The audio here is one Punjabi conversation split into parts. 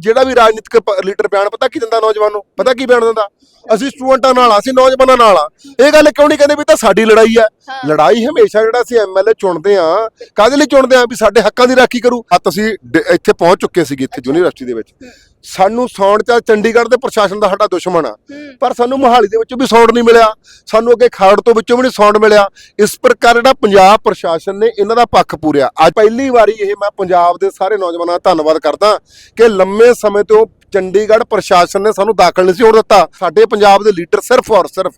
ਜਿਹੜਾ ਵੀ ਰਾਜਨੀਤਿਕ ਲੀਡਰ ਬਿਆਨ ਪਤਾ ਕੀ ਦਿੰਦਾ ਨੌਜਵਾਨ ਨੂੰ? ਪਤਾ ਕੀ ਬਿਆਨ ਦਿੰਦਾ? ਅਸੀਂ ਸਟੂਡੈਂਟਾਂ ਨਾਲ ਆ ਅਸੀਂ ਨੌਜਵਾਨਾਂ ਨਾਲ ਆ ਇਹ ਗੱਲ ਕਿਉਂ ਨਹੀਂ ਕਹਿੰਦੇ ਵੀ ਤਾਂ ਸਾਡੀ ਲੜਾਈ ਹਾਂ। ਲੜਾਈ ਹਮੇਸ਼ਾ ਜਿਹੜਾ ਅਸੀਂ ਐਮਐਲਏ ਚੁਣਦੇ ਆ ਕਾਹਦੇ ਲਈ ਚੁਣਦੇ ਆ ਵੀ ਸਾਡੇ ਹੱਕਾਂ ਦੀ ਰਾਖੀ ਕਰੂ। ਹੱਤ ਅਸੀਂ ਇੱਥੇ ਪਹੁੰਚ ਚੁੱਕੇ ਸੀਗੇ ਇੱਥੇ ਯੂਨੀਵਰਸਿਟੀ ਦੇ ਵਿੱਚ। ਸਾਨੂੰ ਸੌਂਡ ਚ ਚੰਡੀਗੜ੍ਹ ਦੇ ਪ੍ਰਸ਼ਾਸਨ ਦਾ ਸਾਡਾ ਦੁਸ਼ਮਣ ਆ। ਪਰ ਸਾਨੂੰ ਮੋਹਾਲੀ ਦੇ ਵਿੱਚੋਂ ਵੀ ਸੌਂਡ ਨਹੀਂ ਮਿਲਿਆ। ਸਾਨੂੰ ਅੱਗੇ ਖਰੜ ਤੋਂ ਵਿੱਚੋਂ ਵੀ ਨਹੀਂ ਸੌਂਡ ਮਿਲਿਆ। ਇਸ ਪ੍ਰਕਾਰ ਜਿਹੜਾ ਪੰਜਾਬ ਪ੍ਰਸ਼ਾਸਨ ਨੇ ਇਹਨਾਂ ਦਾ ਪੱਖ ਪੂਰਿਆ। ਅੱਜ ਪਹਿਲੀ ਵਾਰੀ ਇਹ ਮੈਂ ਪੰਜਾਬ ਦੇ ਸਾਰੇ ਨੌਜਵਾਨਾਂ ਦਾ ਧੰਨਵਾਦ ਕਰਦਾ ਕਿ ਲੰਮੇ ਸਮੇਂ ਤੋਂ ਚੰਡੀਗੜ੍ਹ ਪ੍ਰਸ਼ਾਸਨ ਨੇ ਸਾਨੂੰ ਦਾਖਲ ਨਹੀਂ ਸੀ ਹੋਣ ਦਿੱਤਾ। ਸਾਡੇ ਪੰਜਾਬ ਦੇ ਲੀਡਰ ਸਿਰਫ ਔਰ ਸਿਰਫ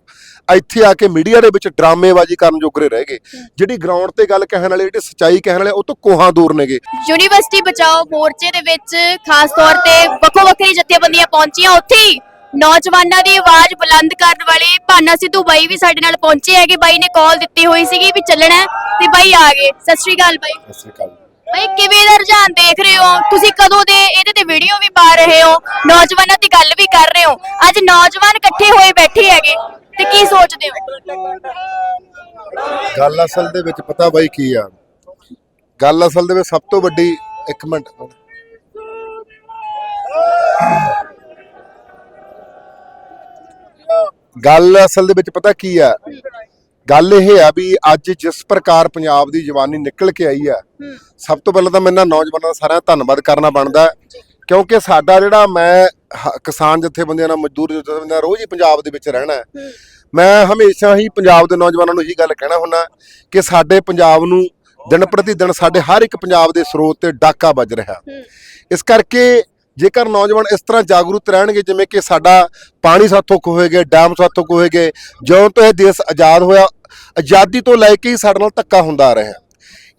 ਇੱਥੇ ਆ ਕੇ ਮੀਡੀਆ ਦੇ ਵਿੱਚ ਡਰਾਮੇਬਾਜ਼ੀ ਕਰਨ ਜੋਗਰੇ ਰਹਿ ਗਏ। ਜਿਹੜੀ ਗਰਾਊਂਡ ਤੇ ਗੱਲ ਕਹਿਣ ਵਾਲੇ ਜਿਹੜੀ ਸੱਚਾਈ ਕਹਿਣ ਵਾਲੇ ਉਹ ਤੋਂ ਕੋਹਾਂ ਦੂਰ ਨੇਗੇ। ਯੂਨੀਵਰਸਿਟੀ ਬਚਾਓ ਮੋਰਚੇ ਦੇ ਵਿੱਚ ਖਾਸ ਤੌਰ ਤੇ ਵੱਖੋ ਵੱਖਰੀ ਜਥੇਬੰਦੀਆਂ ਪਹੁੰਚੀਆਂ। ਉੱਥੇ ਹੀ ਨੌਜਵਾਨਾਂ ਦੀ ਆਵਾਜ਼ ਬੁਲੰਦ ਕਰਨ ਵਾਲੇ ਭਾਨਾ ਸਿੱਧੂ ਬਾਈ ਵੀ ਸਾਡੇ ਨਾਲ ਪਹੁੰਚੇ ਹੈਗੇ। ਬਾਈ ਨੇ ਕਾਲ ਦਿੱਤੀ ਹੋਈ ਸੀਗੀ ਵੀ ਚੱਲਣਾ ਤੇ ਬਾਈ ਆ ਗਏ। ਸਤਿ ਸ਼੍ਰੀ ਅਕਾਲ ਬਾਈ। ਬਾਈ ਕਿਵੇਂ ਦਾ ਰੁਝਾਨ ਦੇਖ ਰਹੇ ਹੋ? ਤੁਸੀਂ ਕਦੋਂ ਦੇ ਇਹਦੇ ਤੇ ਵੀਡੀਓ ਵੀ ਪਾ ਰਹੇ ਹੋ? ਨੌਜਵਾਨਾਂ ਦੀ ਗੱਲ ਵੀ ਕਰ ਰਹੇ ਹੋ। ਅੱਜ ਨੌਜਵਾਨ ਇਕੱਠੇ ਹੋਏ ਬੈਠੇ ਹੈਗੇ। ਤੇ ਕੀ ਸੋਚਦੇ ਹੋ? ਗੱਲ ਅਸਲ ਦੇ ਵਿੱਚ ਪਤਾ ਬਾਈ ਕੀ ਆ? ਗੱਲ ਅਸਲ ਦੇ ਵਿੱਚ ਸਭ ਤੋਂ ਵੱਡੀ ਇੱਕ ਮਿੰਟ। ਗੱਲ ਅਸਲ ਦੇ ਵਿੱਚ ਪਤਾ ਕੀ ਆ? ਗੱਲ ਇਹ ਆ ਵੀ ਅੱਜ ਜਿਸ ਪ੍ਰਕਾਰ ਪੰਜਾਬ ਦੀ ਜਵਾਨੀ ਨਿਕਲ ਕੇ ਆਈ ਆ ਸਭ ਤੋਂ ਪਹਿਲਾਂ ਤਾਂ ਮੈਨਾਂ ਨੌਜਵਾਨਾਂ ਦਾ ਸਾਰਿਆਂ ਦਾ ਧੰਨਵਾਦ ਕਰਨਾ ਬਣਦਾ। ਕਿਉਂਕਿ ਸਾਡਾ ਜਿਹੜਾ ਮੈਂ ਕਿਸਾਨ ਜਥੇਬੰਦੀਆਂ ਨਾਲ ਮਜ਼ਦੂਰ ਜਥੇਬੰਦੀਆਂ ਨਾਲ ਰੋਜ਼ ਹੀ ਪੰਜਾਬ ਦੇ ਵਿੱਚ ਰਹਿਣਾ ਮੈਂ ਹਮੇਸ਼ਾ ਹੀ ਪੰਜਾਬ ਦੇ ਨੌਜਵਾਨਾਂ ਨੂੰ ਇਹੀ ਗੱਲ ਕਹਿਣਾ ਹੁੰਦਾ ਕਿ ਸਾਡੇ ਪੰਜਾਬ ਨੂੰ ਦਿਨ ਪ੍ਰਤੀ ਦਿਨ ਸਾਡੇ ਹਰ ਇੱਕ ਪੰਜਾਬ ਦੇ ਸਰੋਤ ਤੇ ਡਾਕਾ ਵੱਜ ਰਿਹਾ। ਇਸ ਕਰਕੇ ਜੇਕਰ ਨੌਜਵਾਨ ਇਸ ਤਰ੍ਹਾਂ ਜਾਗਰੂਕ ਰਹਿਣਗੇ ਜਿਵੇਂ ਕਿ ਸਾਡਾ ਪਾਣੀ ਸਾਥੋਂ ਖੋਏ ਗਏ ਡੈਮ ਸਾਥੋਂ ਖੋਏ ਗਏ ਜਿਉਂ ਤੋਂ ਇਹ ਦੇਸ਼ ਆਜ਼ਾਦ ਹੋਇਆ ਆਜ਼ਾਦੀ ਤੋਂ ਲੈ ਕੇ ਹੀ ਸਾਡੇ ਨਾਲ ਧੱਕਾ ਹੁੰਦਾ ਆ ਰਿਹਾ।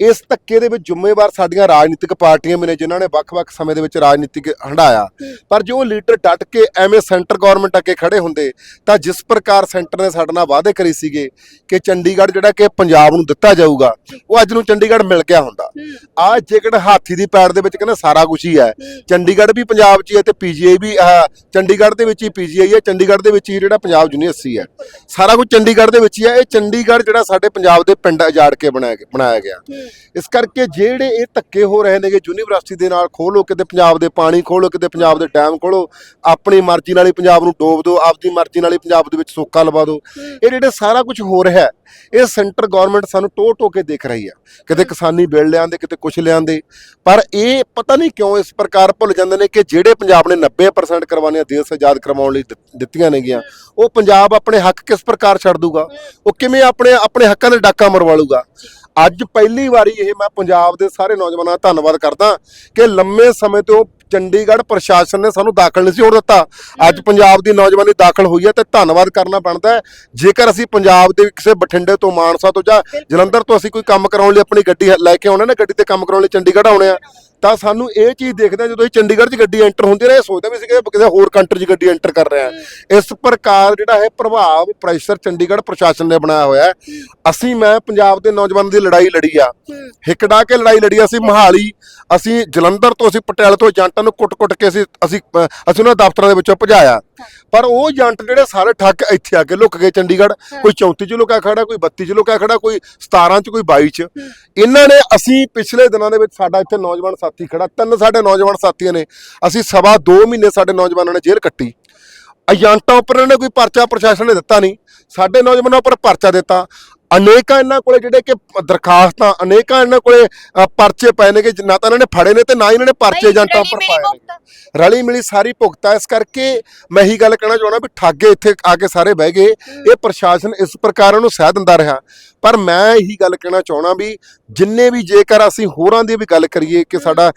ਇਸ ਧੱਕੇ ਦੇ ਵਿੱਚ ਜ਼ਿੰਮੇਵਾਰ ਸਾਡੀਆਂ ਰਾਜਨੀਤਿਕ ਪਾਰਟੀਆਂ ਵੀ ਨੇ ਜਿਨ੍ਹਾਂ ਨੇ ਵੱਖ-ਵੱਖ ਸਮੇਂ ਦੇ ਵਿੱਚ ਰਾਜਨੀਤਿਕ ਹੰਡਾਇਆ ਪਰ ਜੋ ਲੀਡਰ ਡਟ ਕੇ ਐਵੇਂ ਸੈਂਟਰ ਗਵਰਨਮੈਂਟ ਅੱਗੇ ਖੜੇ ਹੁੰਦੇ ਤਾਂ ਜਿਸ ਪ੍ਰਕਾਰ ਸੈਂਟਰ ਨੇ ਸਾਡੇ ਨਾਲ ਵਾਅਦੇ ਕਰੇ ਸੀਗੇ ਕਿ ਚੰਡੀਗੜ੍ਹ ਜਿਹੜਾ ਕਿ ਪੰਜਾਬ ਨੂੰ ਦਿੱਤਾ ਜਾਊਗਾ ਉਹ ਅੱਜ ਨੂੰ ਚੰਡੀਗੜ੍ਹ ਮਿਲ ਗਿਆ ਹੁੰਦਾ। ਆ ਜੇਕਰ ਹਾਥੀ ਦੀ ਪੈੜ ਦੇ ਵਿੱਚ ਕਹਿੰਦਾ ਸਾਰਾ ਕੁਝ ਹੀ ਹੈ। ਚੰਡੀਗੜ੍ਹ ਵੀ ਪੰਜਾਬ 'ਚ ਹੀ ਹੈ ਤੇ ਪੀਜੀਆਈ ਵੀ ਚੰਡੀਗੜ੍ਹ ਦੇ ਵਿੱਚ ਹੀ ਪੀਜੀਆਈ ਹੈ ਚੰਡੀਗੜ੍ਹ ਦੇ ਵਿੱਚ ਹੀ ਜਿਹੜਾ ਪੰਜਾਬ ਯੂਨੀਵਰਸਿਟੀ ਹੈ। ਸਾਰਾ ਕੁਝ ਚੰਡੀਗੜ੍ਹ ਦੇ ਵਿੱਚ ਹੀ ਹੈ। ਇਹ ਚੰਡੀਗੜ੍ਹ ਜਿਹੜਾ ਸਾਡੇ ਪੰਜਾਬ ਦੇ ਪਿੰਡ ਉਜਾੜ ਕੇ ਬਣਾਇਆ ਬਣਾਇਆ ਗਿਆ। ਇਸ ਕਰਕੇ ਜਿਹੜੇ ਇਹ ਧੱਕੇ ਹੋ ਰਹੇ ਨੇਗੇ ਯੂਨੀਵਰਸਿਟੀ ਦੇ ਨਾਲ ਖੋਲੋ, ਕਿਤੇ ਪੰਜਾਬ ਦੇ ਪਾਣੀ ਖੋਲੋ, ਕਿਤੇ ਪੰਜਾਬ ਦੇ ਡੈਮ ਖੋਲੋ, ਆਪਣੀ ਮਰਜ਼ੀ ਨਾਲ ਹੀ ਪੰਜਾਬ ਨੂੰ ਡੋਬ ਦਿਓ, ਆਪਦੀ ਮਰਜ਼ੀ ਨਾਲ ਹੀ ਪੰਜਾਬ ਦੇ ਵਿੱਚ ਸੋਕਾ ਲਵਾ ਦਿਓ। ਇਹ ਜਿਹੜੇ ਸਾਰਾ ਕੁਝ ਹੋ ਰਿਹਾ, ਇਹ ਸੈਂਟਰ ਗਵਰਨਮੈਂਟ ਸਾਨੂੰ ਟੋ ਟੋ ਕੇ ਦੇਖ ਰਹੀ ਆ ਕਿਤੇ ਕਿਸਾਨੀ ਬਿੱਲ ਲਿਆਂਦੇ, ਕਿਤੇ ਕੁਝ ਲਿਆਂਦੇ, ਪਰ ਇਹ ਪਤਾ ਨਹੀਂ ਕਿਉਂ ਇਸ ਪ੍ਰਕਾਰ ਭੁੱਲ ਜਾਂਦੇ ਨੇ ਕਿ ਜਿਹੜੇ ਪੰਜਾਬ ਨੇ 90% ਕਰਵਾਉਣੀਆਂ ਦੇਸ਼ ਆਜ਼ਾਦ ਕਰਵਾਉਣ ਲਈ ਦਿੱਤੀਆਂ ਨੇਗੀਆਂ, ਉਹ ਪੰਜਾਬ ਆਪਣੇ ਹੱਕ ਕਿਸ ਪ੍ਰਕਾਰ ਛੱਡ ਦੂਗਾ? ਉਹ ਕਿਵੇਂ ਆਪਣੇ ਆਪਣੇ ਹੱਕਾਂ ਦੇ ਡਾਕਾ ਮਰਵਾ ਲੂਗਾ? ਅੱਜ ਪਹਿਲੀ ਵਾਰੀ ਇਹ ਮੈਂ ਪੰਜਾਬ ਦੇ ਸਾਰੇ ਨੌਜਵਾਨਾਂ ਦਾ ਧੰਨਵਾਦ ਕਰਦਾ ਕਿ ਲੰਮੇ ਸਮੇਂ ਤੋਂ ਚੰਡੀਗੜ੍ਹ ਪ੍ਰਸ਼ਾਸਨ ਨੇ ਸਾਨੂੰ ਦਾਖਲ ਨਹੀਂ ਸੀ ਹੋਣ ਦਿੱਤਾ। ਅੱਜ ਪੰਜਾਬ ਦੀ ਨੌਜਵਾਨੀ ਦਾਖਲ ਹੋਈ ਹੈ ਤੇ ਧੰਨਵਾਦ ਕਰਨਾ ਬਣਦਾ ਜੇਕਰ ਅਸੀਂ ਪੰਜਾਬ ਦੇ ਕਿਸੇ ਬਠਿੰਡੇ ਤੋਂ ਮਾਨਸਾ ਤੋਂ ਜਾਂ ਜਲੰਧਰ ਤੋਂ ਅਸੀਂ ਕੋਈ ਕੰਮ ਕਰਾਉਣ ਲਈ ਆਪਣੀ ਗੱਡੀ ਲੈ ਕੇ ਆਉਣਾ ਨਾ ਗੱਡੀ ਤੇ ਕੰਮ ਕਰਾਉਣ ਲਈ ਚੰਡੀਗੜ੍ਹ ਆਉਣੇ ਆ ਤਾਂ ਸਾਨੂੰ ਇਹ ਚੀਜ਼ ਦੇਖਦੇ ਜਦੋਂ ਅਸੀਂ ਚੰਡੀਗੜ੍ਹ 'ਚ ਗੱਡੀ ਐਂਟਰ ਹੁੰਦੀ ਰਹੇ ਸੋਚਦੇ ਵੀ ਸੀ ਕਿ ਕਿਸੇ ਹੋਰ ਕੰਟਰੀ 'ਚ ਗੱਡੀ ਐਂਟਰ ਕਰ ਰਹੇ ਇਸ ਪ੍ਰਕਾਰ ਜਿਹੜਾ ਹੈ ਪ੍ਰਭਾਵ ਪ੍ਰੈਸ਼ਰ ਚੰਡੀਗੜ੍ਹ ਪ੍ਰਸ਼ਾਸਨ ਨੇ ਬਣਾਇਆ ਹੋਇਆ ਹੈ। ਅਸੀਂ ਮੈਂ ਪੰਜਾਬ ਦੇ ਨੌਜਵਾਨਾਂ ਦੀ ਲੜਾਈ ਲੜੀ ਆ। ਹਿੱਕੜਾ ਕੇ ਲੜਾਈ ਲੜੀ ਅਸੀਂ ਮਹਾਲੀ ਅਸੀਂ ਜਲੰਧਰ ਤੋਂ ਅਸੀਂ ਪਟਿਆਲੇ ਤੋਂ ਏਜੰਟਾਂ ਨੂੰ ਕੁੱਟ-ਕੁੱਟ ਕੇ ਅਸੀਂ ਅਸੀਂ ਅਸੀਂ ਉਹਨਾਂ ਦਫ਼ਤਰਾਂ ਦੇ ਵਿੱਚੋਂ ਭਜਾਇਆ। ਪਰ ਉਹ ਏਜੰਟ ਜਿਹੜੇ ਸਾਰੇ ਠੱਗ ਇੱਥੇ ਆ ਕੇ ਲੁੱਕ ਗਏ ਚੰਡੀਗੜ੍ਹ ਕੋਈ 34 ਚ ਲੁਕਿਆ ਖੜਾ ਕੋਈ 32 ਚ ਲੁਕਿਆ ਖੜਾ ਕੋਈ 17 ਚ ਕੋਈ 22 ਚ। ਇਹਨਾਂ ਨੇ ਅਸੀਂ ਪਿਛਲੇ ਦਿਨਾਂ ਦੇ ਵਿੱਚ ਸਾਡਾ ਇੱਥੇ ਨੌਜਵਾਨ ਸਾਥੀ ਖੜਾ ਤਿੰਨ ਸਾਡੇ ਨੌਜਵਾਨ ਸਾਥੀਆਂ ਨੇ। ਅਸੀਂ ਸਵਾ 2 ਮਹੀਨੇ ਸਾਡੇ ਨੌਜਵਾਨਾਂ ਨੇ ਜੇਲ੍ਹ ਕੱਟੀ। ਏਜੰਟਾਂ ਉੱਪਰ ਇਹਨਾਂ ਨੇ ਕੋਈ ਪਰਚਾ ਪ੍ਰਸ਼ਾਸਨ ਨੇ ਦਿੱਤਾ ਨਹੀਂ। ਸਾਡੇ ਨੌਜਵਾਨਾਂ ਉੱਪਰ ਪਰਚਾ ਦਿੱਤਾ। ਅਨੇਕਾਂ ਇਹਨਾਂ ਕੋਲੇ ਜਿਹੜੇ ਕਿ ਦਰਖਾਸਤਾਂ ਅਨੇਕਾਂ ਇਹਨਾਂ ਕੋਲੇ ਪਰਚੇ ਪਏ ਨੇ ਕਿ ਨਾ ਤਾਂ ਇਹਨਾਂ ਨੇ ਫੜੇ ਨੇ ਤੇ ਨਾ ਇਹਨਾਂ ਨੇ ਪਰਚੇ ਏਜੰਟਾਂ ਉੱਪਰ ਪਾਏ ਨੇ। ਰਲੀ ਮਿਲੀ ਸਾਰੀ ਭੁਗਤਾ ਇਸ ਕਰਕੇ ਮੈਂ ਇਹੀ ਗੱਲ ਕਹਿਣਾ ਚਾਹੁੰਦਾ ਵੀ ਠੱਗੇ ਇੱਥੇ ਆ ਕੇ ਸਾਰੇ ਬਹਿ ਗਏ। ਇਹ ਪ੍ਰਸ਼ਾਸਨ ਇਸ ਪ੍ਰਕਾਰ ਨੂੰ ਸਹਿ ਦਿੰਦਾ ਰਿਹਾ। ਪਰ ਮੈਂ ਇਹੀ ਗੱਲ ਕਹਿਣਾ ਚਾਹੁੰਦਾ ਵੀ ਜਿੰਨੇ ਵੀ ਜੇਕਰ ਅਸੀਂ ਹੋਰਾਂ ਦੀ ਵੀ ਗੱਲ ਕਰੀਏ ਕਿ ਸਾਡਾ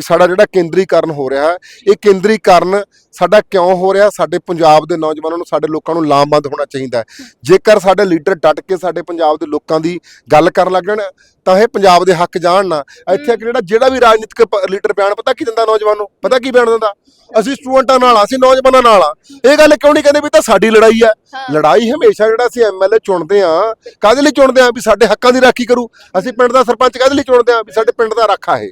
ਸਾਡਾ ਜਿਹੜਾ ਕੇਂਦਰੀਕਰਨ ਹੋ ਰਿਹਾ ਹੈ, ਇਹ ਕੇਂਦਰੀਕਰਨ ਸਾਡਾ ਕਿਉਂ ਹੋ ਰਿਹਾ? ਸਾਡੇ ਪੰਜਾਬ ਦੇ ਨੌਜਵਾਨਾਂ ਨੂੰ ਸਾਡੇ ਲੋਕਾਂ ਨੂੰ ਲਾਮਬੰਦ ਹੋਣਾ ਚਾਹੀਦਾ ਜੇਕਰ ਸਾਡੇ ਲੀਡਰ ਡਟ ਕੇ ਸਾਡੇ ਪੰਜਾਬ ਦੇ ਲੋਕਾਂ ਦੀ ਗੱਲ ਕਰਨ ਲੱਗਣ ਤਾਂ ਇਹ ਪੰਜਾਬ ਦੇ ਹੱਕ ਜਾਣ ਨਾ। ਇੱਥੇ ਜਿਹੜਾ ਜਿਹੜਾ ਵੀ ਰਾਜਨੀਤਿਕ ਲੀਡਰ ਬਿਆਨ ਪਤਾ ਕੀ ਦਿੰਦਾ ਨੌਜਵਾਨ ਨੂੰ? ਪਤਾ ਕੀ ਬਿਆਨ ਦਿੰਦਾ? ਅਸੀਂ ਸਟੂਡੈਂਟਾਂ ਨਾਲ ਆ ਅਸੀਂ ਨੌਜਵਾਨਾਂ ਨਾਲ ਆ ਇਹ ਗੱਲ ਕਿਉਂ ਨਹੀਂ ਕਹਿੰਦੇ ਵੀ ਤਾਂ ਸਾਡੀ ਲੜਾਈ ਹੈ? ਲੜਾਈ ਹਮੇਸ਼ਾ ਜਿਹੜਾ ਅਸੀਂ ਐਮਐਲਏ ਚੁਣਦੇ ਆ ਕਾਹਦੇ ਲਈ ਚੁਣਦੇ ਆ ਵੀ ਸਾਡੇ ਹੱਕਾਂ ਦੀ ਰਾਖੀ ਕਰੂ। ਅਸੀਂ ਪਿੰਡ ਦਾ ਸਰਪੰਚ ਕਾਹਦੇ ਲਈ ਚੁਣਦੇ ਆ ਵੀ ਸਾਡੇ ਪਿੰਡ ਦਾ ਰਾਖਾ ਹੈ।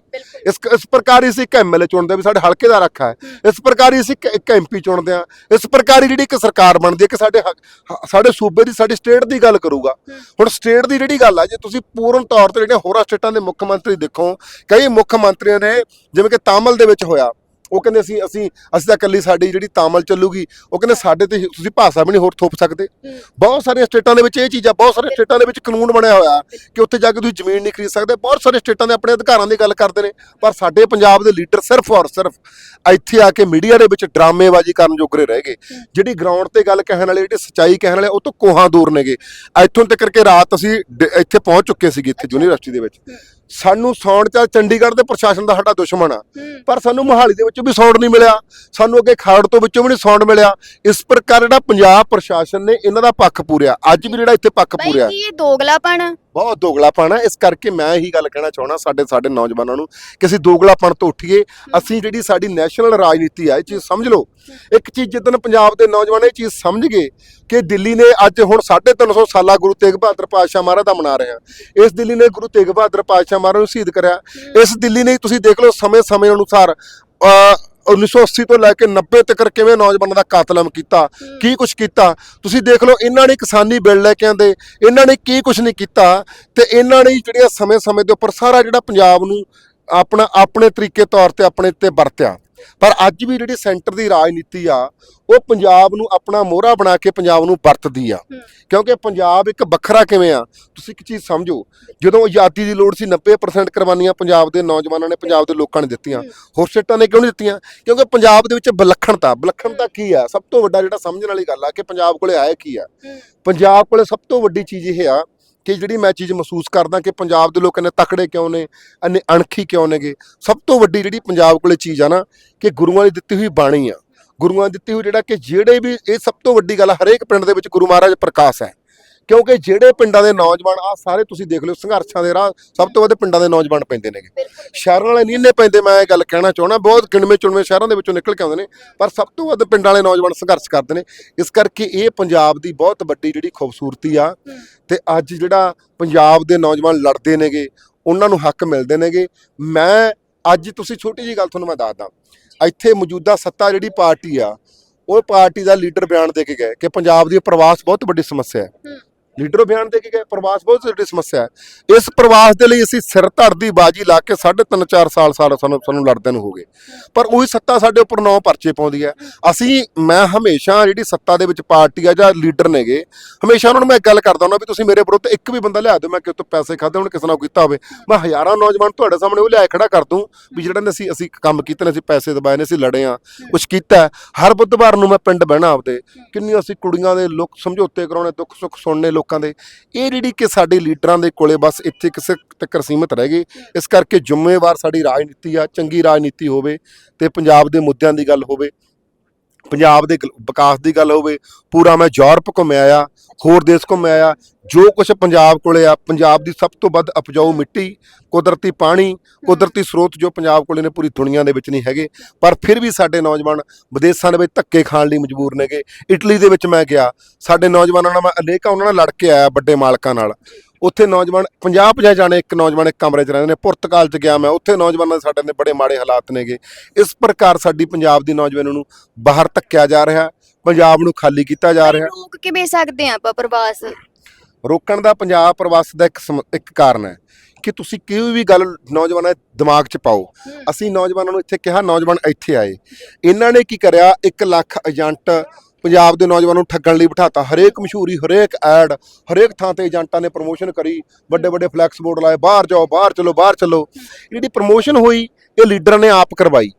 ਇਸ ਇਸ ਪ੍ਰਕਾਰ ਹੀ ਅਸੀਂ ਇੱਕ ਐਮਐਲਏ ਚੁਣਦੇ ਆ ਵੀ ਸਾਡੇ ਹਲਕੇ ਦਾ ਰਾਖਾ ਹੈ। ਇਸ ਪ੍ਰਕਾਰ ਹੀ ਅਸੀਂ ਇੱਕ- ਐਮਪੀ ਚੁਣਦੇ ਆ ਇਸ ਪ੍ਰਕਾਰ ਜਿਹੜੀ ਇੱਕ ਸਰਕਾਰ ਬਣਦੀ ਹੈ ਕਿ ਸਾਡੇ ਸਾਡੇ ਸੂਬੇ ਦੀ ਸਾਡੀ ਸਟੇਟ ਦੀ ਗੱਲ ਕਰੂਗਾ। ਹੁਣ ਸਟੇਟ ਦੀ ਜਿਹੜੀ ਗੱਲ ਆ ਜੇ ਤੁਸੀਂ ਪੂਰਨ ਤੌਰ ਤੇ ਜਿਹੜੀਆਂ ਹੋਰਾਂ ਸਟੇਟਾਂ ਦੇ ਮੁੱਖ ਮੰਤਰੀ ਦੇਖੋ, ਕਈ ਮੁੱਖ ਮੰਤਰੀਆਂ ਨੇ, ਜਿਵੇਂ ਕਿ ਤਾਮਿਲ ਦੇ ਵਿੱਚ ਹੋਇਆ। ਉਹ ਕਹਿੰਦੇ ਅਸੀਂ ਅਸੀਂ ਅਸੀਂ ਤਾਂ ਇਕੱਲੀ ਸਾਡੀ ਜਿਹੜੀ ਤਾਮਲ ਚੱਲੂਗੀ ਉਹ ਕਹਿੰਦੇ ਸਾਡੇ ਤੇ ਤੁਸੀਂ ਭਾਸ਼ਾ ਵੀ ਨਹੀਂ ਹੋਰ ਥੋਪ ਸਕਦੇ। ਬਹੁਤ ਸਾਰੀਆਂ ਸਟੇਟਾਂ ਦੇ ਵਿੱਚ ਇਹ ਚੀਜ਼ਾਂ ਬਹੁਤ ਸਾਰੀਆਂ ਸਟੇਟਾਂ ਦੇ ਵਿੱਚ ਕਾਨੂੰਨ ਬਣਿਆ ਹੋਇਆ ਕਿ ਉੱਥੇ ਜਾ ਕੇ ਤੁਸੀਂ ਜ਼ਮੀਨ ਨਹੀਂ ਖਰੀਦ ਸਕਦੇ। ਬਹੁਤ ਸਾਰੇ ਸਟੇਟਾਂ ਦੇ ਆਪਣੇ ਅਧਿਕਾਰਾਂ ਦੀ ਗੱਲ ਕਰਦੇ ਨੇ ਪਰ ਸਾਡੇ ਪੰਜਾਬ ਦੇ ਲੀਡਰ ਸਿਰਫ ਔਰ ਸਿਰਫ ਇੱਥੇ ਆ ਕੇ ਮੀਡੀਆ ਦੇ ਵਿੱਚ ਡਰਾਮੇਬਾਜ਼ੀ ਕਰਨ ਜੋਗਰੇ ਰਹਿ ਗਏ। ਜਿਹੜੀ ਗਰਾਊਂਡ ਤੇ ਗੱਲ ਕਹਿਣ ਵਾਲੇ ਜਿਹੜੇ ਸੱਚਾਈ ਕਹਿਣ ਵਾਲੇ ਉਹ ਤੋਂ ਕੋਹਾਂ ਦੂਰ ਨੇਗੇ। ਇੱਥੋਂ ਤੱਕ ਕਿ ਰਾਤ ਅਸੀਂ ਇੱਥੇ ਪਹੁੰਚ ਚੁੱਕੇ ਸੀਗੇ ਇੱਥੇ ਯੂਨੀਵਰਸਿਟੀ ਦੇ ਵਿੱਚ। ਸਾਨੂੰ ਸੌਣ ਚ ਚੰਡੀਗੜ੍ਹ ਦੇ ਪ੍ਰਸ਼ਾਸਨ ਦਾ ਸਾਡਾ ਦੁਸ਼ਮਣ ਆ। ਪਰ ਸਾਨੂੰ ਮੋਹਾਲੀ ਦੇ ਵਿੱਚੋਂ ਵੀ ਸੌਂਡ ਨਹੀਂ ਮਿਲਿਆ। ਸਾਨੂੰ ਅੱਗੇ ਖਾੜ ਤੋਂ ਵਿੱਚੋਂ ਵੀ ਨਹੀਂ ਸੌਂਡ ਮਿਲਿਆ। ਇਸ ਪ੍ਰਕਾਰ ਜਿਹੜਾ ਪੰਜਾਬ ਪ੍ਰਸ਼ਾਸਨ ਨੇ ਇਹਨਾਂ ਦਾ ਪੱਖ ਪੂਰਿਆ। ਅੱਜ ਵੀ ਜਿਹੜਾ ਇੱਥੇ ਪੱਖ ਬਾਈ ਪੂਰਿਆ। ਕੀ ਇਹ ਦੋਗਲਾਪਣ? ਬਹੁਤ ਦੋਗਲਾਪਣ ਹੈ ਇਸ ਕਰਕੇ ਮੈਂ ਇਹੀ ਗੱਲ ਕਹਿਣਾ ਚਾਹਣਾ ਸਾਡੇ ਸਾਡੇ ਨੌਜਵਾਨਾਂ ਨੂੰ ਕਿ ਅਸੀਂ ਦੋਗਲਾਪਣ ਤੋਂ ਉੱਠੀਏ। ਅਸੀਂ ਜਿਹੜੀ ਸਾਡੀ ਨੈਸ਼ਨਲ ਰਾਜਨੀਤੀ ਆ, ਇਹ ਚੀਜ਼ ਸਮਝ ਲਓ। ਇੱਕ ਚੀਜ਼ ਜਿੱਦਣ ਪੰਜਾਬ ਦੇ ਨੌਜਵਾਨ ਇਹ ਚੀਜ਼ ਸਮਝ ਗਏ ਕਿ ਦਿੱਲੀ ਨੇ ਅੱਜ ਹੁਣ 350 ਸਾਲਾ ਗੁਰੂ ਤੇਗ ਬਹਾਦਰ ਪਾਤਸ਼ਾਹ ਮਹਾਰਾਜ ਦਾ ਮਨਾ ਰਿਹਾ। ਇਸ ਦਿੱਲੀ ਨੇ ਗੁਰੂ ਤੇਗ ਬਹਾਦਰ ਪਾਤਸ਼ਾਹ ਮਹਾਰਾਜ ਨੂੰ ਸ਼ਹੀਦ ਕਰਿਆ। ਇਸ ਦਿੱਲੀ ਨੇ ਤੁਸੀਂ ਦੇਖ ਲਓ ਸਮੇਂ ਸਮੇਂ ਅਨੁਸਾਰ 1980 ਤੋਂ ਲੈ ਕੇ 90 ਤੱਕ ਕਿਵੇਂ ਨੌਜਵਾਨਾਂ ਦਾ ਕਾਤਲਮ ਕੀਤਾ? ਕੀ ਕੁਝ ਕੀਤਾ? ਤੁਸੀਂ ਦੇਖ ਲਓ ਇਹਨਾਂ ਨੇ ਕਿਸਾਨੀ ਬਿੱਲ ਲੈ ਕੇ ਆਂਦੇ ਇਹਨਾਂ ਨੇ ਕੀ ਕੁਝ ਨਹੀਂ ਕੀਤਾ ਤੇ ਇਹਨਾਂ ਨੇ ਜਿਹੜੀਆਂ ਸਮੇਂ-ਸਮੇਂ ਦੇ ਉੱਪਰ ਸਾਰਾ ਜਿਹੜਾ ਪੰਜਾਬ ਨੂੰ ਆਪਣਾ ਆਪਣੇ ਤਰੀਕੇ ਤੌਰ ਤੇ ਆਪਣੇ ਤੇ ਵਰਤਿਆ। ਪਰ ਅੱਜ ਵੀ ਜਿਹੜੀ ਸੈਂਟਰ ਦੀ ਰਾਜਨੀਤੀ ਆ ਉਹ ਪੰਜਾਬ ਨੂੰ ਆਪਣਾ ਮੋਹਰਾ ਬਣਾ ਕੇ ਪੰਜਾਬ ਨੂੰ ਵਰਤਦੀ ਆ। ਕਿਉਂਕਿ ਪੰਜਾਬ ਇੱਕ ਵੱਖਰਾ ਕਿਵੇਂ ਆ ਤੁਸੀਂ ਇੱਕ ਚੀਜ਼ ਸਮਝੋ ਜਦੋਂ ਆਜ਼ਾਦੀ ਦੀ ਲੋੜ ਸੀ 90% ਕੁਰਬਾਨੀਆਂ ਪੰਜਾਬ ਦੇ ਨੌਜਵਾਨਾਂ ਨੇ ਪੰਜਾਬ ਦੇ ਲੋਕਾਂ ਨੇ ਦਿੱਤੀਆਂ। ਹੋਰ ਸਟੇਟਾਂ ਨੇ ਕਿਉਂ ਨਹੀਂ ਦਿੱਤੀਆਂ? ਕਿਉਂਕਿ ਪੰਜਾਬ ਦੇ ਵਿੱਚ ਵਿਲੱਖਣਤਾ ਵਿਲੱਖਣਤਾ ਕੀ ਆ? ਸਭ ਤੋਂ ਵੱਡਾ ਜਿਹੜਾ ਸਮਝਣ ਵਾਲੀ ਗੱਲ ਆ ਕਿ ਪੰਜਾਬ ਕੋਲੇ ਆਇਆ ਕੀ ਆ? ਪੰਜਾਬ ਕੋਲੇ ਸਭ ਤੋਂ ਵੱਡੀ ਚੀਜ਼ ਇਹ ਆ ਕਿ ਜਿਹੜੀ ਮੈਂ ਚੀਜ਼ ਮਹਿਸੂਸ ਕਰਦਾ ਕਿ ਪੰਜਾਬ ਦੇ ਲੋਕ ਇੰਨੇ ਤਕੜੇ ਕਿਉਂ ਨੇ, ਇੰਨੇ ਅਣਖੀ ਕਿਉਂ ਨੇਗੇ? ਸਭ ਤੋਂ ਵੱਡੀ ਜਿਹੜੀ ਪੰਜਾਬ ਕੋਲੇ ਚੀਜ਼ ਆ ਨਾ ਕਿ ਗੁਰੂਆਂ ਦੀ ਦਿੱਤੀ ਹੋਈ ਬਾਣੀ ਆ। ਗੁਰੂਆਂ ਦੀ ਦਿੱਤੀ ਹੋਈ ਜਿਹੜਾ ਕਿ ਜਿਹੜੇ ਵੀ, ਇਹ ਸਭ ਤੋਂ ਵੱਡੀ ਗੱਲ ਹਰੇਕ ਪਿੰਡ ਦੇ ਵਿੱਚ ਗੁਰੂ ਮਹਾਰਾਜ ਪ੍ਰਕਾਸ਼ ਹੈ। ਕਿਉਂਕਿ ਜਿਹੜੇ ਪਿੰਡਾਂ ਦੇ ਨੌਜਵਾਨ ਆ ਸਾਰੇ ਤੁਸੀਂ ਦੇਖ ਲਿਓ ਸੰਘਰਸ਼ਾਂ ਦੇ ਰਾਹ, ਸਭ ਤੋਂ ਵੱਧ ਪਿੰਡਾਂ ਦੇ ਨੌਜਵਾਨ ਪੈਂਦੇ ਨੇਗੇ। ਸ਼ਹਿਰਾਂ ਵਾਲੇ ਨਹੀਂ ਇੰਨੇ ਪੈਂਦੇ, ਮੈਂ ਇਹ ਗੱਲ ਕਹਿਣਾ ਚਾਹਣਾ ਬਹੁਤ ਗਿਣਵੇਂ ਚੁਣਵੇਂ ਸ਼ਹਿਰਾਂ ਦੇ ਵਿੱਚੋਂ ਨਿਕਲ ਕੇ ਆਉਂਦੇ ਨੇ, ਪਰ ਸਭ ਤੋਂ ਵੱਧ ਪਿੰਡਾਂ ਵਾਲੇ ਨੌਜਵਾਨ ਸੰਘਰਸ਼ ਕਰਦੇ ਨੇ। ਇਸ ਕਰਕੇ ਇਹ ਪੰਜਾਬ ਦੀ ਬਹੁਤ ਵੱਡੀ ਜਿਹੜੀ ਖੂਬਸੂਰਤੀ ਆ, ਤੇ ਅੱਜ ਜਿਹੜਾ ਪੰਜਾਬ ਦੇ ਨੌਜਵਾਨ ਲੜਦੇ ਨੇਗੇ, ਉਹਨਾਂ ਨੂੰ ਹੱਕ ਮਿਲਦੇ ਨੇਗੇ। ਮੈਂ ਅੱਜ ਤੁਸੀਂ ਛੋਟੀ ਜੀ ਗੱਲ ਤੁਹਾਨੂੰ ਮੈਂ ਦੱਸਦਾ, ਇੱਥੇ ਮੌਜੂਦਾ ਸੱਤਾ ਜਿਹੜੀ ਪਾਰਟੀ ਆ, ਉਹ ਪਾਰਟੀ ਦਾ ਲੀਡਰ ਬਿਆਨ ਦੇ ਕੇ ਗਏ ਕਿ ਪੰਜਾਬ ਦੀ ਪ੍ਰਵਾਸ ਬਹੁਤ ਵੱਡੀ ਸਮੱਸਿਆ ਹੈ। ਲੀਡਰ ਬਿਆਨ ਦੇ ਕੇ ਗਏ, ਪ੍ਰਵਾਸ ਬਹੁਤ ਵੱਡੀ ਸਮੱਸਿਆ ਹੈ। ਇਸ ਪ੍ਰਵਾਸ ਦੇ ਲਈ ਅਸੀਂ ਸਿਰ ਧੜ ਦੀ ਬਾਜੀ ਲਾ ਕੇ 3.5 4 ਸਾਲ ਸਾਲ ਸਾਨੂੰ ਸਾਨੂੰ ਲੜਦੇ ਨੂੰ ਹੋ ਗਏ। ਪਰ ਉਹੀ ਸੱਤਾ ਸਾਡੇ ਉੱਪਰ ਨੌ ਪਰਚੇ ਪਾਉਂਦੀ ਹੈ। ਅਸੀਂ, ਮੈਂ ਹਮੇਸ਼ਾ ਜਿਹੜੀ ਸੱਤਾ ਦੇ ਵਿੱਚ ਪਾਰਟੀ ਆ ਜਾਂ ਲੀਡਰ ਨੇਗੇ, ਹਮੇਸ਼ਾ ਉਹਨਾਂ ਨੂੰ ਮੈਂ ਇੱਕ ਗੱਲ ਕਰਦਾ ਹੁੰਦਾ ਵੀ ਤੁਸੀਂ ਮੇਰੇ ਵਿਰੁੱਧ ਇੱਕ ਵੀ ਬੰਦਾ ਲਿਆ ਦਿਓ, ਮੈਂ ਕਿ ਤੋਂ ਪੈਸੇ ਖਾਦੇ ਹੁਣ ਕਿਸੇ ਨਾਲ ਕੀਤਾ ਹੋਵੇ। ਮੈਂ ਹਜ਼ਾਰਾਂ ਨੌਜਵਾਨ ਤੁਹਾਡੇ ਸਾਹਮਣੇ ਉਹ ਲਿਆ ਖੜਾ ਕਰ ਦੂੰ ਵੀ ਜਿਹੜਾ ਨੇ ਅਸੀਂ ਅਸੀਂ ਕੰਮ ਕੀਤੇ ਨੇ, ਅਸੀਂ ਪੈਸੇ ਦਬਾਏ ਨੇ, ਅਸੀਂ ਲੜੇ ਆ ਕੁਝ ਕੀਤਾ ਹਰ ਬੁੱਧਵਾਰ ਨੂੰ ਮੈਂ ਪਿੰਡ ਬਹਿਣਾ ਆਪਦੇ। ਕਿੰਨੀਆਂ ਅਸੀਂ ਕੁੜੀਆਂ ਦੇ ਲੋਕ ਸਮਝੌਤੇ ਕਰਾਉਣੇ, ਦੁੱਖ ਸੁੱਖ ਸੁਣਨੇ, ਲੋਕ ਲੋਕਾਂ ਦੇ। ਇਹ ਜਿਹੜੀ ਕਿ ਸਾਡੇ ਲੀਡਰਾਂ ਦੇ ਕੋਲੇ ਬਸ ਇੱਥੇ ਕਿਸੇ ਤੱਕ ਸੀਮਤ ਰਹਿ ਗਏ ਇਸ ਕਰਕੇ ਜ਼ਿੰਮੇਵਾਰ ਸਾਡੀ ਰਾਜਨੀਤੀ ਆ, ਚੰਗੀ ਰਾਜਨੀਤੀ ਹੋਵੇ ਤੇ ਪੰਜਾਬ ਦੇ ਮੁੱਦਿਆਂ ਦੀ ਗੱਲ ਹੋਵੇ। ਪੰਜਾਬ ਦੇ ਵਿਕਾਸ ਦੀ ਗੱਲ ਹੋਵੇ, ਪੂਰਾ ਮੈਂ ਯੂਰਪ ਘੁੰਮਿਆ ਆ, ਹੋਰ ਦੇਸ਼ ਘੁੰਮਿਆ ਆ, ਜੋ ਕੁਝ ਪੰਜਾਬ ਕੋਲੇ ਆ, ਪੰਜਾਬ ਦੀ ਸਭ ਤੋਂ ਵੱਧ ਉਪਜਾਊ ਮਿੱਟੀ, ਕੁਦਰਤੀ ਪਾਣੀ, ਕੁਦਰਤੀ ਸਰੋਤ ਜੋ ਪੰਜਾਬ ਕੋਲੇ ਨੇ, ਪੂਰੀ ਦੁਨੀਆ ਦੇ ਵਿੱਚ ਨਹੀਂ ਹੈਗੇ, ਪਰ ਫਿਰ ਵੀ ਸਾਡੇ ਨੌਜਵਾਨ ਵਿਦੇਸ਼ਾਂ ਦੇ ਵਿੱਚ ਧੱਕੇ ਖਾਣ ਲਈ ਮਜਬੂਰ ਨੇਗੇ। ਇਟਲੀ ਦੇ ਵਿੱਚ ਮੈਂ ਗਿਆ, ਸਾਡੇ ਨੌਜਵਾਨਾਂ ਨਾਲ ਮੈਂ ਅਨੇਕਾਂ ਉਹਨਾਂ ਨਾਲ ਲੜ ਕੇ ਆਇਆ, ਵੱਡੇ ਮਾਲਕਾਂ ਨਾਲ। ਉੱਥੇ ਨੌਜਵਾਨ 50 50 ਜਾਣੇ ਇੱਕ ਨੌਜਵਾਨ ਇੱਕ ਕਮਰੇ 'ਚ ਰਹਿੰਦੇ ਨੇ। ਪੁਰਤਗਾਲ 'ਚ ਗਿਆ ਮੈਂ। ਉੱਥੇ ਨੌਜਵਾਨਾਂ ਦੇ ਸਾਡੇ ਦੇ ਬੜੇ ਮਾੜੇ ਹਾਲਾਤ ਨੇਗੇ। ਇਸ ਪ੍ਰਕਾਰ ਸਾਡੀ ਪੰਜਾਬ ਦੀ ਨੌਜਵਾਨਾਂ ਨੂੰ ਬਾਹਰ ਧੱਕਿਆ ਜਾ ਰਿਹਾ। ਪੰਜਾਬ ਨੂੰ ਖਾਲੀ ਕੀਤਾ ਜਾ ਰਿਹਾ। ਰੋਕ ਕਿਵੇਂ ਸਕਦੇ ਆ ਆਪਾਂ ਪ੍ਰਵਾਸ? ਰੋਕਣ ਦਾ ਪੰਜਾਬ ਪ੍ਰਵਾਸ ਦਾ ਇੱਕ ਇੱਕ ਕਾਰਨ ਹੈ ਕਿ ਤੁਸੀਂ ਕੋਈ ਵੀ ਗੱਲ ਨੌਜਵਾਨਾਂ ਦੇ ਦਿਮਾਗ 'ਚ ਪਾਓ। ਅਸੀਂ ਨੌਜਵਾਨਾਂ ਨੂੰ ਇੱਥੇ ਕਿਹਾ ਨੌਜਵਾਨ ਇੱਥੇ ਆਏ। ਇਹਨਾਂ ਨੇ ਕੀ ਕਰਿਆ? 1 ਲੱਖ ਏਜੰਟ ਪੰਜਾਬ ਦੇ ਨੌਜਵਾਨਾਂ ਨੂੰ ਠੱਗਣ ਲਈ ਬਿਠਾਤਾ। ਹਰੇਕ ਮਸ਼ਹੂਰੀ ਹਰੇਕ ਐਡ ਹਰੇਕ ਥਾਂ ਤੇ ਏਜੰਟਾਂ ਨੇ ਪ੍ਰੋਮੋਸ਼ਨ ਕਰੀ। ਵੱਡੇ ਵੱਡੇ ਫਲੈਕਸ ਬੋਰਡ ਲਾਏ ਬਾਹਰ ਜਾਓ ਬਾਹਰ ਚਲੋ ਬਾਹਰ ਚਲੋ। ਜਿਹੜੀ ਪ੍ਰੋਮੋਸ਼ਨ ਹੋਈ ਇਹ ਲੀਡਰਾਂ ਨੇ ਆਪ ਕਰਵਾਈ।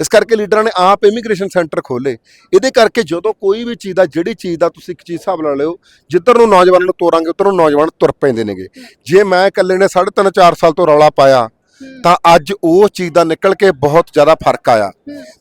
ਇਸ ਕਰਕੇ ਲੀਡਰਾਂ ਨੇ ਆਪ ਇਮੀਗ੍ਰੇਸ਼ਨ ਸੈਂਟਰ ਖੋਲੇ ਇਹਦੇ ਕਰਕੇ ਜਦੋਂ ਕੋਈ ਵੀ ਚੀਜ਼ ਦਾ ਜਿਹੜੀ ਚੀਜ਼ ਦਾ ਤੁਸੀਂ ਇੱਕ ਚੀਜ਼ ਹਿਸਾਬ ਲਾ ਲਿਓ ਜਿੱਧਰ ਨੂੰ ਨੌਜਵਾਨਾਂ ਨੂੰ ਤੋਰਾਂਗੇ ਉੱਧਰ ਨੂੰ ਨੌਜਵਾਨ ਤੁਰ ਪੈਂਦੇ ਨੇਗੇ। ਜੇ ਮੈਂ ਇਕੱਲੇ ਨੇ 3.5 4 ਸਾਲ ਤੋਂ ਰੌਲਾ ਪਾਇਆ ਤਾਂ ਅੱਜ ਉਹ ਚੀਜ਼ ਦਾ ਨਿਕਲ ਕੇ ਬਹੁਤ ਜ਼ਿਆਦਾ ਫ਼ਰਕ ਆਇਆ।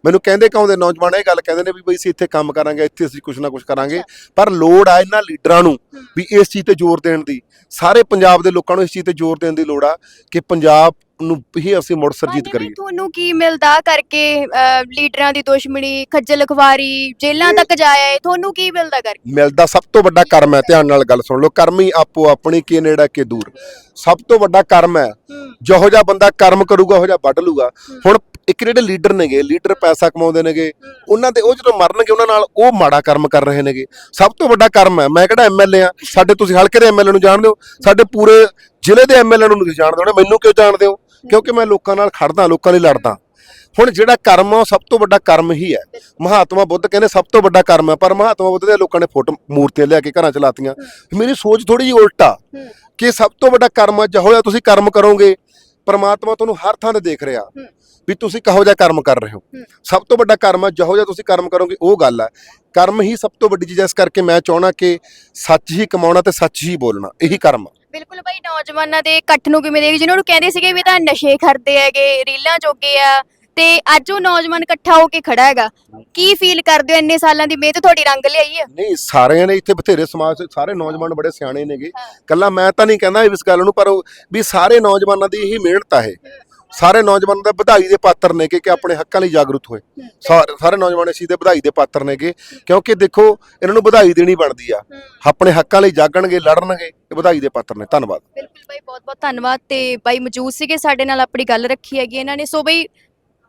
ਮੈਨੂੰ ਕਹਿੰਦੇ ਕਾਉਂਦੇ ਨੌਜਵਾਨ ਇਹ ਗੱਲ ਕਹਿੰਦੇ ਨੇ ਵੀ ਬਈ ਅਸੀਂ ਇੱਥੇ ਕੰਮ ਕਰਾਂਗੇ ਇੱਥੇ ਅਸੀਂ ਕੁਝ ਨਾ ਕੁਝ ਕਰਾਂਗੇ। ਪਰ ਲੋੜ ਆ ਇਹਨਾਂ ਲੀਡਰਾਂ ਨੂੰ ਵੀ ਇਸ ਚੀਜ਼ ਤੇ ਜ਼ੋਰ ਦੇਣ ਦੀ। ਸਾਰੇ ਪੰਜਾਬ ਦੇ ਲੋਕਾਂ ਨੂੰ ਇਸ ਚੀਜ਼ ਤੇ ਜ਼ੋਰ ਦੇਣ ਦੀ ਲੋੜ ਆ ਕਿ ਪੰਜਾਬ ਨੂੰ ਹੀ ਅਸੀਂ ਮੁੜ ਸਰਜੀਤ ਕਰੀਏ। ਤੁਹਾਨੂੰ ਕੀ ਮਿਲਦਾ ਕਰਕੇ ਲੀਡਰਾਂ ਦੀ ਦੁਸ਼ਮਣੀ ਖੱਜਲ ਖਵਾਰੀ ਜੇਲ੍ਹਾਂ ਤੱਕ ਜਾਇਆ ਏ ਤੁਹਾਨੂੰ ਕੀ ਮਿਲਦਾ ਕਰਕੇ? ਮਿਲਦਾ ਸਭ ਤੋਂ ਵੱਡਾ ਕਰਮ ਹੈ ਧਿਆਨ ਨਾਲ ਗੱਲ ਸੁਣ ਲਓ। ਕਰਮ ਹੀ ਆਪੋ ਆਪਣੀ ਕੀ ਨੇੜਾ ਕੇ ਦੂਰ। ਸਭ ਤੋਂ ਵੱਡਾ ਕਰਮ ਹੈ ਜਿਹੋ ਜਿਹਾ ਬੰਦਾ ਕਰਮ ਕਰੂਗਾ ਉਹ ਜਿਹਾ ਵੱਢ ਲੂਗਾ। ਹੁਣ ਇੱਕ ਜਿਹੜੇ ਲੀਡਰ ਨੇਗੇ ਲੀਡਰ ਪੈਸਾ ਕਮਾਉਂਦੇ ਨੇਗੇ ਉਹਨਾਂ ਦੇ ਉਹ ਜਦੋਂ ਮਰਨਗੇ ਉਹਨਾਂ ਨਾਲ ਉਹ ਮਾੜਾ ਕਰਮ ਕਰ ਰਹੇ ਨੇਗੇ। ਸਭ ਤੋਂ ਵੱਡਾ ਕਰਮ ਹੈ ਮੈਂ ਕਿਹੜਾ ਐਮਐਲਏ ਆ ਸਾਡੇ ਤੁਸੀਂ ਹਲਕੇ ਦੇ ਐਮਐਲਏ ਨੂੰ ਜਾਣਦੇ ਹੋ ਸਾਡੇ ਪੂਰੇ ਜ਼ਿਲ੍ਹੇ ਦੇ ਐਮਐਲਏ ਨੂੰ ਤੁਸੀਂ ਜਾਣਦੇ ਹੋ ਮੈਨੂੰ ਕਿਉਂ ਜਾਣਦੇ ਹੋ। ਕਿਉਂਕਿ ਮੈਂ ਲੋਕਾਂ ਨਾਲ ਖੜਦਾ ਲੋਕਾਂ ਲਈ ਲੜਦਾ। ਹੁਣ ਜਿਹੜਾ ਕਰਮ ਆ ਉਹ ਸਭ ਤੋਂ ਵੱਡਾ ਕਰਮ ਹੀ ਹੈ। ਮਹਾਤਮਾ ਬੁੱਧ ਕਹਿੰਦੇ ਸਭ ਤੋਂ ਵੱਡਾ ਕਰਮ ਹੈ ਪਰ ਮਹਾਤਮਾ ਬੁੱਧ ਦੇ ਲੋਕਾਂ ਨੇ ਫੋਟੋ ਮੂਰਤੀਆਂ ਲਿਆ ਕੇ ਘਰਾਂ ਚ ਲਾਤੀਆਂ। ਮੇਰੀ ਸੋਚ ਥੋੜੀ ਜਿਹੀ ਉਲਟਾ। ਕਿ ਸਭ ਤੋਂ ਵੱਡਾ ਕਰਮ ਜਿਹੋ ਜਿਹਾ ਤੁਸੀਂ ਕਰਮ ਕਰੋਗੇ ਪਰਮਾਤਮਾ ਤੁਹਾਨੂੰ ਹਰ ਥਾਂ ਤੇ ਦੇਖ ਰਿਹਾ ਹੂੰ। ਵੀ ਤੁਸੀਂ ਕਹੋ ਜਿਹਾ ਕਰਮ ਕਰ ਰਹੇ ਹੋ ਹੂੰ। ਸਭ ਤੋਂ ਵੱਡਾ ਕਰਮ ਆ ਜਿਹੋ ਜਿਹਾ ਤੁਸੀਂ ਕਰਮ ਕਰੋਗੇ ਉਹ ਗੱਲ ਹੈ ਕਰਮ ਹੀ ਸਭ ਤੋਂ ਵੱਡੀ ਚੀਜ਼ ਹੈ ਇਸ ਕਰਕੇ ਮੈਂ ਚਾਹਣਾ ਕਿ ਸੱਚ ਹੀ ਕਮਾਉਣਾ ਤੇ ਸੱਚ ਹੀ ਬੋਲਣਾ ਇਹੀ ਕਰਮ ਆ ਬਿਲਕੁਲ ਭਾਈ ਨੌਜਵਾਨਾਂ ਦੇ ਇਕੱਠ ਨੂੰ ਕਿਵੇਂ ਦੇਖਦੇ ਜਿਹਨਾਂ ਨੂੰ ਕਹਿੰਦੇ ਸੀਗੇ ਵੀ ਤਾਂ ਨਸ਼ੇ ਕਰਦੇ ਹੈਗੇ ਰੀਲਾਂ ਜੋਗੇ ਆ ਤੇ ਅੱਜ ਉਹ ਨੌਜਵਾਨ ਇਕੱਠਾ ਹੋ ਕੇ ਖੜਾ ਹੈਗਾ। ਕੀ ਫੀਲ ਕਰਦੇ ਹੋ ਇੰਨੇ ਸਾਲਾਂ ਦੀ? ਮਿਹਨਤ ਤੁਹਾਡੀ ਰੰਗ ਲਿਆਈ ਹੈ ਨਹੀਂ ਸਾਰਿਆਂ ਨੇ ਇੱਥੇ ਬਥੇਰੇ ਸਮਾਜ ਦੇ ਸਾਰੇ ਨੌਜਵਾਨ ਬੜੇ ਸਿਆਣੇ ਨੇਗੇ। ਕੱਲਾ ਮੈਂ ਤਾਂ ਨਹੀਂ ਕਹਿੰਦਾ ਇਸ ਗੱਲ ਨੂੰ ਪਰ ਉਹ ਵੀ ਸਾਰੇ ਨੌਜਵਾਨਾਂ ਦੀ ਇਹੀ ਮਿਹਨਤ ਆ ਇਹ। ਸਾਰੇ ਨੌਜਵਾਨਾਂ ਦਾ ਵਧਾਈ ਦੇ ਪਾਤਰ ਨੇ ਕਿ ਕਿ ਆਪਣੇ ਹੱਕਾਂ ਲਈ ਜਾਗਰੂਕ ਹੋਏ। ਸਾਰੇ ਨੌਜਵਾਨ ਇਸ ਦੇ ਵਧਾਈ ਦੇ ਪਾਤਰ ਨੇਗੇ ਕਿਉਂਕਿ ਦੇਖੋ ਇਹਨਾਂ ਨੂੰ ਵਧਾਈ ਦੇਣੀ ਬਣਦੀ ਆ। ਆਪਣੇ ਹੱਕਾਂ ਲਈ ਜਾਗਣਗੇ ਲੜਨਗੇ ਇਹ ਵਧਾਈ ਦੇ ਪਾਤਰ ਨੇ। ਧੰਨਵਾਦ। ਬਿਲਕੁਲ ਬਾਈ ਬਹੁਤ ਬਹੁਤ ਧੰਨਵਾਦ। ਤੇ ਬਾਈ ਮੌਜੂਦ ਸੀਗੇ ਸਾਡੇ ਨਾਲ ਆਪਣੀ ਗੱਲ ਰੱਖੀ ਹੈਗੀ। ਇਹਨਾਂ ਨੇ ਸੋ ਬਈ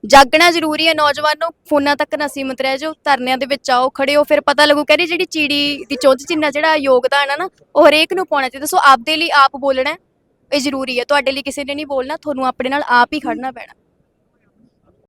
ਜਾਗਣਾ ਜ਼ਰੂਰੀ ਹੈ ਨੌਜਵਾਨ ਨੂੰ ਫੋਨਾਂ ਤੱਕ ਨਾ ਸੀਮਤ ਰਹਿ ਜਾਓ ਧਰਨਿਆਂ ਦੇ ਵਿੱਚ ਆਓ ਖੜੇ ਹੋ ਫਿਰ ਪਤਾ ਲੱਗੂ ਕਹਿੰਦੇ ਜਿਹੜੀ ਚੀੜੀ ਦੀ ਚੁੱਝ ਚਿੰਨਾ ਜਿਹੜਾ ਯੋਗਦਾਨ ਹੈ ਨਾ ਉਹ ਹਰੇਕ ਨੂੰ ਪਾਉਣਾ ਚਾਹੀਦਾ। ਸੋ ਆਪਦੇ ਲਈ ਆਪ ਬੋਲਣਾ ਹੈ, ਇਹ ਜ਼ਰੂਰੀ ਹੈ। ਤੁਹਾਡੇ ਲਈ ਕਿਸੇ ਨੇ ਨਹੀਂ ਬੋਲਣਾ ਤੁਹਾਨੂੰ ਆਪਣੇ ਨਾਲ ਆਪ ਹੀ ਖੜਨਾ ਪੈਣਾ।